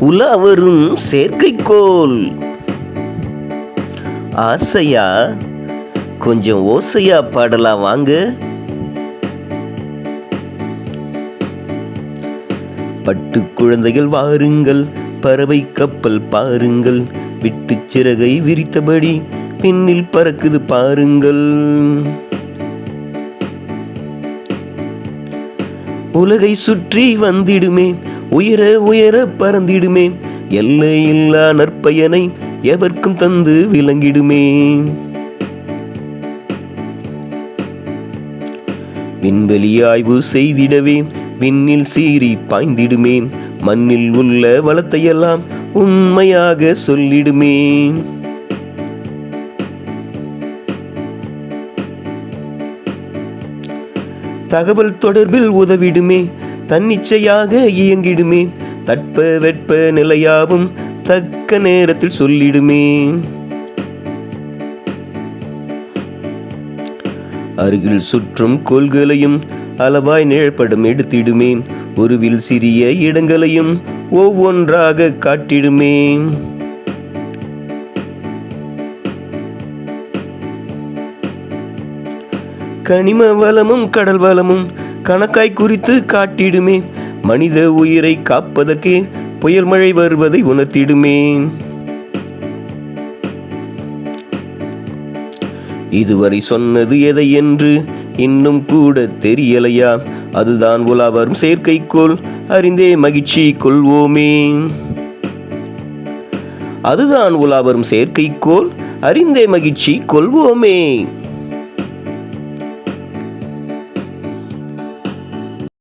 உலா வரும் செயற்கைக்கோள் ஆசையா? கொஞ்சம் ஓசையா பாடலாம் வாங்க. பட்டு குழந்தைகள் வாருங்கள் பறவை கப்பல் பாருங்கள் விட்டு சிறகை விரித்தபடி பின்னில் பறக்குது பாருங்கள். உலகை சுற்றி வந்திடுமே உயர உயர பறந்திடுமே. எல்லையில்லா நற்பயனை எவர்க்கும் தந்து விளங்கிடுமே. விண்வெளி ஆய்வு செய்திடவே விண்ணில் சீறி பாய்ந்திடுமே. மண்ணில் உள்ள வளத்தையெல்லாம் உண்மையாக சொல்லிடுமே. தகவல் தொடர்பில் உதவிடுமே. தன்னிச்சையாக இயங்கிடுமே. தட்ப வெட்ப நிலையாவும் தக்க நேரத்தில் சொல்லிடுமே. அருகில் சுற்றும் கோள்களையும் அளவாய் நிழப்படம் எடுத்திடுமே. ஒருவில் சிறிய இடங்களையும் ஒவ்வொன்றாக காட்டிடுமே. கனிம வளமும் கடல் வளமும் கணக்காய் குறித்து காட்டிடுமே. மனித உயிரை காப்பதற்கே புயல் மழை வருவதை உணர்த்திடுமே. இதுவரை சொன்னது எதை என்று இன்னும் கூட தெரியலையா? அதுதான் உலா வரும் செயற்கைக்கோள். அறிந்தே மகிழ்ச்சி கொள்வோமே. அதுதான் உலா வரும் செயற்கைக்கோள். அறிந்தே மகிழ்ச்சி கொள்வோமே.